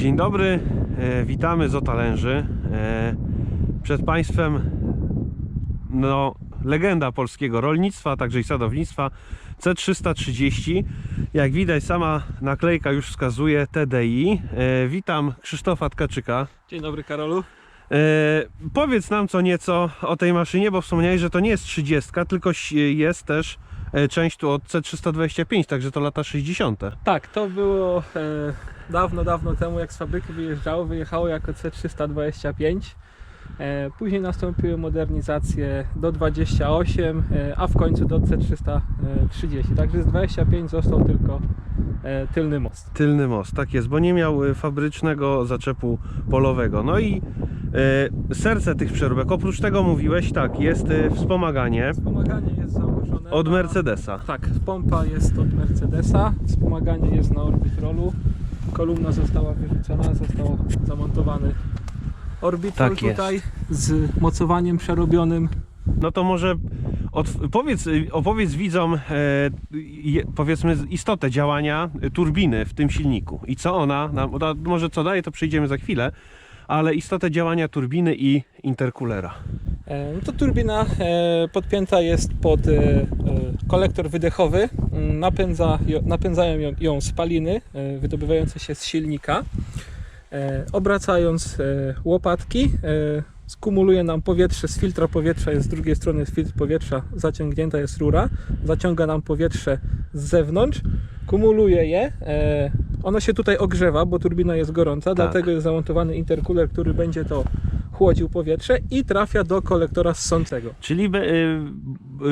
Dzień dobry, e, witamy z Otalęży. E, przed Państwem no, legenda polskiego rolnictwa, także i sadownictwa C330. Jak widać, sama naklejka już wskazuje TDI. E, witam Krzysztofa Tkaczyka. Dzień dobry Karolu. Powiedz nam co nieco o tej maszynie, bo wspomniałeś, że to nie jest 30, tylko jest też część tu od C325, także to lata 60. Tak, to było e, dawno, dawno temu, jak z fabryki wyjeżdżało, wyjechało jako C325. E, później nastąpiły modernizacje do 28, e, a w końcu do C330. Także z 25 został tylko e, tylny most. Tylny most, tak jest, bo nie miał y, fabrycznego zaczepu polowego. No i e, serce tych przeróbek, oprócz tego mówiłeś, tak, jest y, wspomaganie Wspomaganie jest założone od na- Mercedesa. Tak, pompa jest od Mercedesa, wspomaganie jest na Orbitrolu, kolumna została wyrzucona, został zamontowany Orbitrol Tak jest. tutaj z mocowaniem przerobionym. No to może od, powiedz, y, opowiedz widzom, e, powiedzmy, istotę działania y, turbiny w tym silniku i co ona, nam, da- może co daje, to przyjdziemy za chwilę, ale istotę działania turbiny i interkulera. E, No to turbina e, podpięta jest pod e, kolektor wydechowy, Mm, napędza, napędzają ją, spaliny wydobywające się z silnika. Obracając łopatki, skumuluje nam powietrze z filtra powietrza, jest z drugiej strony filtr powietrza, zaciągnięta jest rura, zaciąga nam powietrze z zewnątrz, kumuluje je. Ono się tutaj ogrzewa, bo turbina jest gorąca, dlatego jest zamontowany intercooler, który będzie to chłodził powietrze i trafia do kolektora ssącego. Czyli be, y,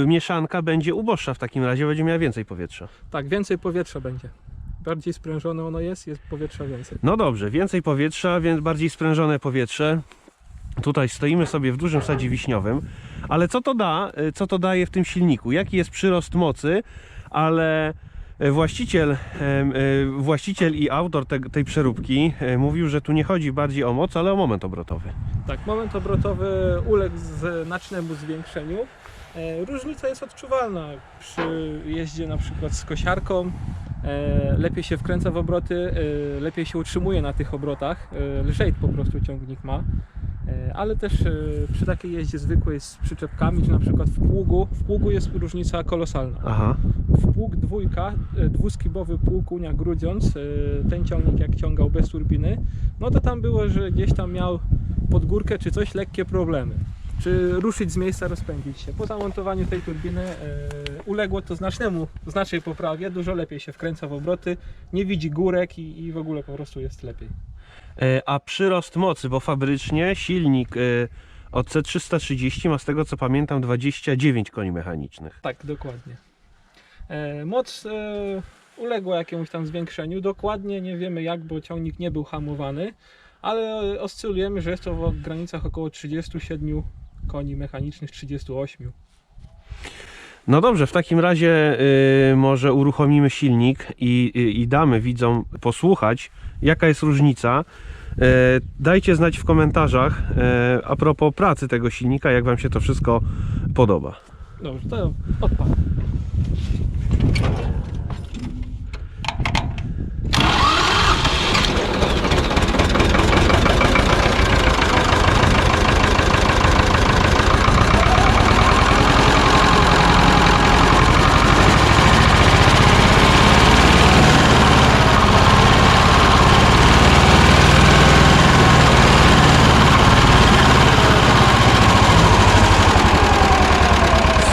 y, mieszanka będzie uboższa w takim razie, będzie miała więcej powietrza. Tak, więcej powietrza będzie. Bardziej sprężone ono jest, jest powietrza więcej. No dobrze, więcej powietrza, więc bardziej sprężone powietrze. Tutaj stoimy sobie w dużym sadzie wiśniowym, ale co to da, y, co to daje w tym silniku? Jaki jest przyrost mocy? Ale właściciel, em, y, właściciel i autor te, tej przeróbki y, mówił, że tu nie chodzi bardziej o moc, ale o moment obrotowy. Tak, moment obrotowy uległ znacznemu zwiększeniu. E, Różnica jest odczuwalna przy jeździe na przykład z kosiarką. e, Lepiej się wkręca w obroty, e, lepiej się utrzymuje na tych obrotach. e, Lżej po prostu ciągnik ma. E, Ale też e, przy takiej jeździe zwykłej z przyczepkami, czy na przykład w pługu, w pługu jest różnica kolosalna. Aha, w pług dwójka, e, dwuskibowy pług Unia Grudziądz, ten ciągnik jak ciągał bez turbiny, no to tam było, że gdzieś tam miał pod górkę czy coś lekkie problemy. Czy ruszyć z miejsca, rozpędzić się. Po zamontowaniu tej turbiny e, uległo to znacznemu, znacznej poprawie, dużo lepiej się wkręca w obroty, nie widzi górek i, i w ogóle po prostu jest lepiej. E, a przyrost mocy, bo fabrycznie silnik y, od C330 ma z tego co pamiętam 29 koni mechanicznych. Tak, dokładnie. E, moc e, uległa jakiemuś tam zwiększeniu. Dokładnie nie wiemy jak, bo ciągnik nie był hamowany, ale oscylujemy, że jest to w granicach około 37 koni mechanicznych, 38. No dobrze, w takim razie y, może uruchomimy silnik i, i, i damy widzom posłuchać, jaka jest różnica. Y, dajcie znać w komentarzach y, a propos pracy tego silnika, jak Wam się to wszystko podoba. Dobrze, to odpalę.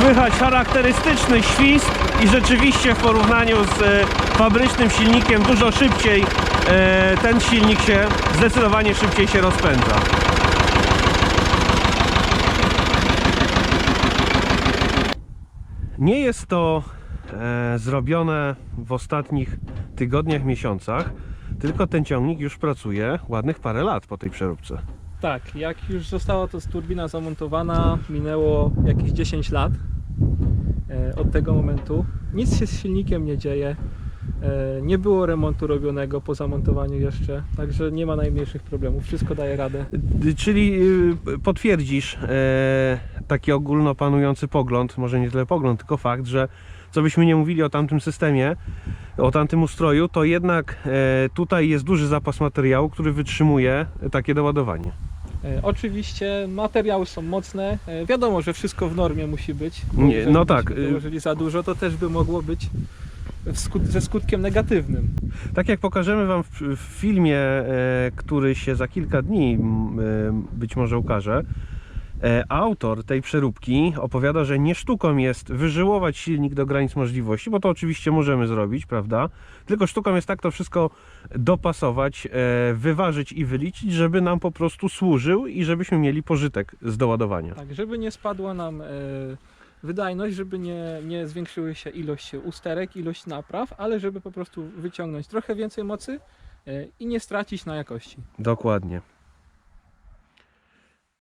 Słychać charakterystyczny świst i rzeczywiście w porównaniu z e, fabrycznym silnikiem dużo szybciej e, ten silnik się zdecydowanie szybciej się rozpędza. Nie jest to e, zrobione w ostatnich tygodniach, miesiącach, tylko ten ciągnik już pracuje ładnych parę lat po tej przeróbce. Tak, jak już została to turbina zamontowana, minęło jakieś 10 lat od tego momentu. Nic się z silnikiem nie dzieje. E, nie było remontu robionego po zamontowaniu jeszcze, także nie ma najmniejszych problemów. Wszystko daje radę. Czyli y, potwierdzisz e, taki ogólnopanujący pogląd, może nie tyle pogląd, tylko fakt, że co byśmy nie mówili o tamtym systemie, o tamtym ustroju, to jednak e, tutaj jest duży zapas materiału, który wytrzymuje takie doładowanie. E, Oczywiście materiały są mocne. E, Wiadomo, że wszystko w normie musi być. Nie, jeżeli no tak, byśmy y- za dużo, to też by mogło być skut ze skutkiem negatywnym. Tak jak pokażemy Wam w, w filmie, e, który się za kilka dni e, być może ukaże, autor tej przeróbki opowiada, że nie sztuką jest wyżyłować silnik do granic możliwości, bo to oczywiście możemy zrobić, prawda? Tylko sztuką jest tak to wszystko dopasować, e, wyważyć i wyliczyć, żeby nam po prostu służył i żebyśmy mieli pożytek z doładowania. Tak, żeby nie spadła nam e, wydajność, żeby nie, nie zwiększyły się ilość usterek, ilość napraw, ale żeby po prostu wyciągnąć trochę więcej mocy e, i nie stracić na jakości. Dokładnie.